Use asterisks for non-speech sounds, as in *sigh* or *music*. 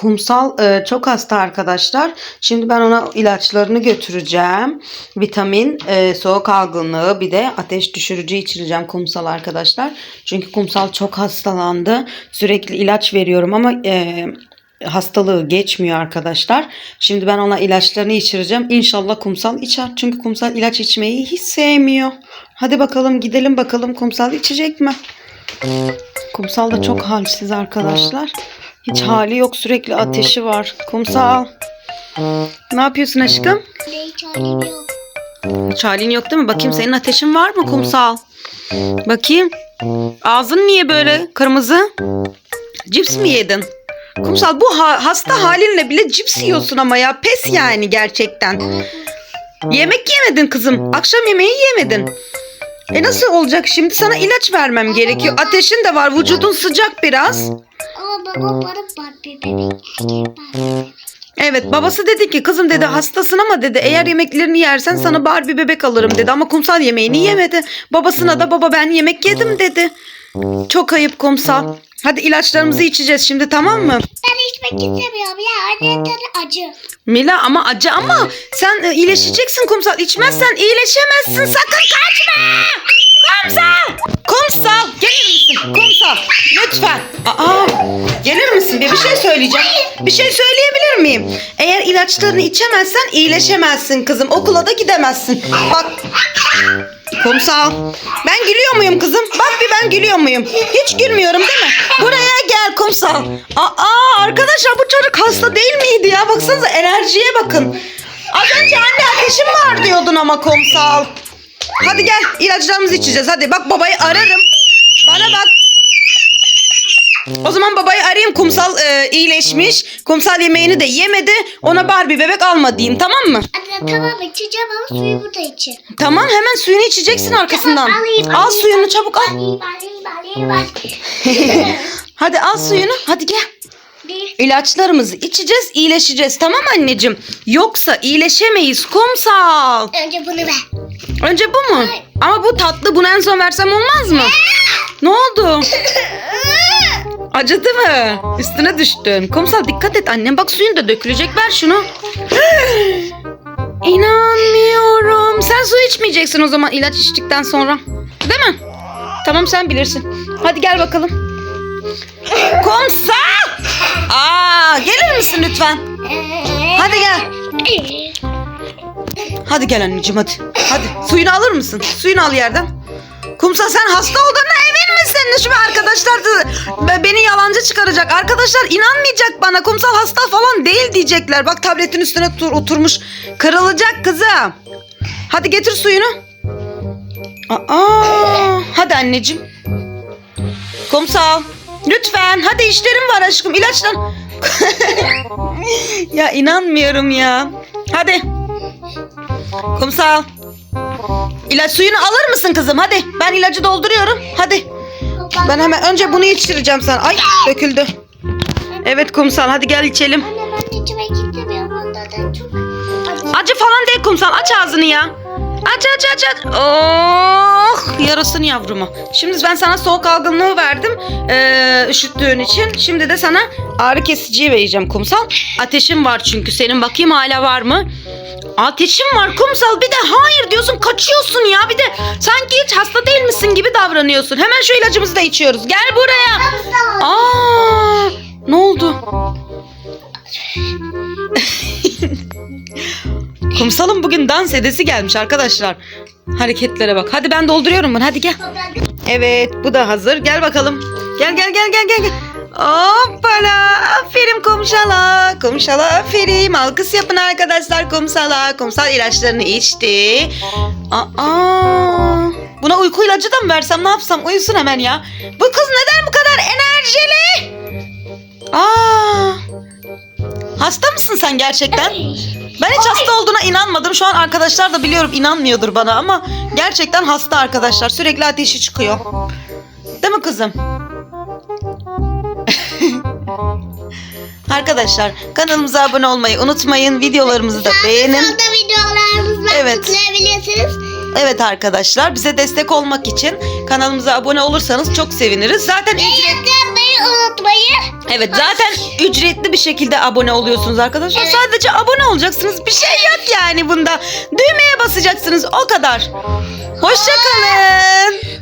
Kumsal e, çok hasta arkadaşlar. Şimdi ben ona ilaçlarını götüreceğim. Vitamin, e, soğuk algınlığı bir de ateş düşürücü içireceğim kumsal arkadaşlar. Çünkü kumsal çok hastalandı. Sürekli ilaç veriyorum ama e, hastalığı geçmiyor arkadaşlar. Şimdi ben ona ilaçlarını içireceğim. İnşallah kumsal içer. Çünkü kumsal ilaç içmeyi hiç sevmiyor. Hadi bakalım gidelim bakalım kumsal içecek mi? Kumsal da çok halsiz arkadaşlar. Hiç hali yok sürekli ateşi var. Kumsal. Ne yapıyorsun aşkım? Hiç halim yok. Hiç halin yok değil mi? Bakayım senin ateşin var mı kumsal? Bakayım. Ağzın niye böyle kırmızı? Cips mi yedin? Kumsal bu ha- hasta halinle bile cips yiyorsun ama ya pes yani gerçekten. Yemek yemedin kızım. Akşam yemeği yemedin. E nasıl olacak şimdi? Sana ilaç vermem gerekiyor. Ateşin de var. Vücudun sıcak biraz. Ama baba bana Barbie bebek. Barbie. Evet babası dedi ki kızım dedi hastasın ama dedi eğer yemeklerini yersen sana Barbie bebek alırım dedi ama kumsal yemeğini yemedi. Babasına da baba ben yemek yedim dedi. Çok ayıp kumsal. Hadi ilaçlarımızı içeceğiz şimdi tamam mı? Ben içmek istemiyorum ya. Anne tadı acı. Mila ama acı ama sen e, iyileşeceksin kumsal. İçmezsen iyileşemezsin sakın kaçma. İlaçlarını içemezsen iyileşemezsin kızım. Okula da gidemezsin. Bak. Kumsal. Ben gülüyor muyum kızım? Bak bir ben gülüyor muyum? Hiç gülmüyorum değil mi? Buraya gel kumsal. Aa arkadaşlar bu çocuk hasta değil miydi ya? Baksanıza enerjiye bakın. Az önce anne ateşim var diyordun ama kumsal. Hadi gel ilaçlarımızı içeceğiz. Hadi bak babayı ararım. Bana bak. O zaman babayı arayayım. Kumsal e, iyileşmiş. Kumsal yemeğini de yemedi. Ona Barbie bebek alma diyeyim tamam mı? Anne tamam içeceğim ama suyu burada için. Tamam hemen suyunu içeceksin arkasından. Alayım, Al alayım, suyunu çabuk al. Alayım alayım alayım alayım. *laughs* Hadi al suyunu. Hadi gel. İlaçlarımızı içeceğiz, iyileşeceğiz. Tamam anneciğim? Yoksa iyileşemeyiz kumsal. Önce bunu ver. Önce bu mu? Ama bu tatlı. Bunu en son versem olmaz mı? Ne oldu? *laughs* Acıdı mı? Üstüne düştün. Kumsal dikkat et annem. Bak suyun da dökülecek. Ver şunu. *gasps* İnanmıyorum. Sen su içmeyeceksin o zaman ilaç içtikten sonra. Değil mi? Tamam sen bilirsin. Hadi gel bakalım. *gasps* Kumsal! Aa, gelir misin lütfen? Hadi gel. Hadi gel anneciğim hadi. Hadi suyunu alır mısın? Suyunu al yerden. Kumsal sen hasta olduğuna emin arkadaşlar da beni yalancı çıkaracak. Arkadaşlar inanmayacak bana. Kumsal hasta falan değil diyecekler. Bak tabletin üstüne otur- oturmuş. Kırılacak kızım. Hadi getir suyunu. Aa, hadi anneciğim. Kumsal. Lütfen. Hadi işlerim var aşkım. İlaçlar. *laughs* ya inanmıyorum ya. Hadi. Kumsal. İlaç suyunu alır mısın kızım? Hadi. Ben ilacı dolduruyorum. Hadi. Ben hemen önce bunu içireceğim sana. Ay döküldü. Evet kumsal hadi gel içelim. Anne ben istemiyorum. Ondan da çok acı. Acı falan değil kumsal. Aç ağzını ya. Aç aç aç aç. Oh yarasın yavruma. Şimdi ben sana soğuk algınlığı verdim. Ee, üşüttüğün için. Şimdi de sana ağrı kesiciyi vereceğim kumsal. Ateşin var çünkü senin. Bakayım hala var mı? Ateşim var kumsal. Bir de hayır diyorsun kaçıyorsun ya. Bir de sanki hiç hasta değil misin gibi davranıyorsun. Hemen şu ilacımızı da içiyoruz. Gel buraya. Kumsalın bugün dans edesi gelmiş arkadaşlar. Hareketlere bak. Hadi ben dolduruyorum bunu. Hadi gel. Evet bu da hazır. Gel bakalım. Gel gel gel gel gel. Hoppala. Aferin kumşala. Kumşala aferin. Alkış yapın arkadaşlar kumsala. Kumsal ilaçlarını içti. Aa. Buna uyku ilacı da mı versem ne yapsam? Uyusun hemen ya. Bu kız neden bu kadar enerjili? Aa. Hasta mısın sen gerçekten? Ben hiç hasta olduğuna inanmadım. Şu an arkadaşlar da biliyorum inanmıyordur bana ama gerçekten hasta arkadaşlar. Sürekli ateşi çıkıyor. Değil mi kızım? *laughs* arkadaşlar kanalımıza abone olmayı unutmayın. Videolarımızı da beğenin. Solda videolarımız var. Evet. Tıklayabilirsiniz. Evet arkadaşlar bize destek olmak için kanalımıza abone olursanız çok seviniriz. Zaten ücret unutmayın. Evet zaten ücretli bir şekilde abone oluyorsunuz arkadaşlar. Evet. Sadece abone olacaksınız. Bir şey yok yani bunda. Düğmeye basacaksınız o kadar. Hoşçakalın.